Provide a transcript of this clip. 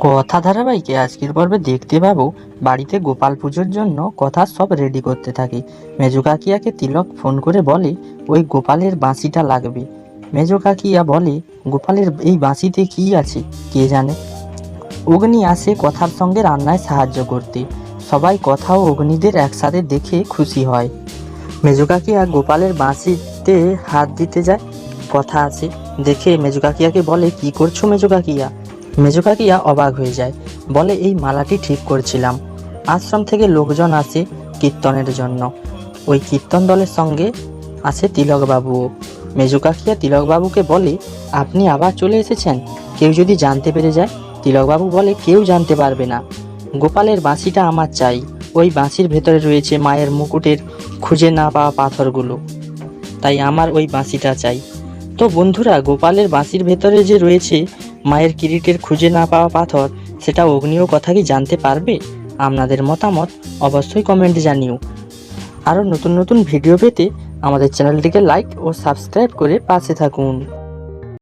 কথা ধারাবাহিকে আজকের পর্বে দেখতে পাবো বাড়িতে গোপাল পুজোর জন্য কথা সব রেডি করতে থাকে। মেজো কাকিয়াকে তিলক ফোন করে বলে, ওই গোপালের বাঁশিটা লাগবে। মেজো কাকিয়া বলে, গোপালের এই বাঁশিতে কি আছে? কে জানে? অগ্নি আসে কথার সঙ্গে রান্নায় সাহায্য করতে। সবাই কথা ও অগ্নিদের একসাথে দেখে খুশি হয়। মেজো কাকিয়া গোপালের বাঁশিতে হাত দিতে যায়। কথা আছে। দেখে মেজো কাকিয়াকে বলে, কি করছ মেজো কাকিয়া? মেজো কাকিয়া অবাক হয়ে যায়। বলে, এই মালাটি ঠিক করছিলাম। আশ্রম থেকে লোকজন আসে কীর্তনের জন্য। ওই কীর্তন দলের সঙ্গে আসে তিলকবাবুও। মেজো কাকিয়া তিলকবাবুকে বলে, আপনি আবার চলে এসেছেন? কেউ যদি জানতে পেরে যায়? তিলকবাবু বলে, কেউ জানতে পারবে না। গোপালের বাঁশিটা আমার চাই। ওই বাঁশির ভেতরে রয়েছে মায়ের মুকুটের খুঁজে না পাওয়া পাথরগুলো। তাই আমার ওই বাঁশিটা চাই। তো বন্ধুরা, গোপালের বাঁশির ভেতরে যে রয়েছে মায়ের কিরিটের খুঁজে না পাওয়া পাথর, সেটা অগ্নিও কথা কি জানতে পারবে? আপনাদের মতামত অবশ্যই কমেন্টে জানিও। আরও নতুন নতুন ভিডিও পেতে আমাদের চ্যানেলটিকে লাইক ও সাবস্ক্রাইব করে পাশে থাকুন।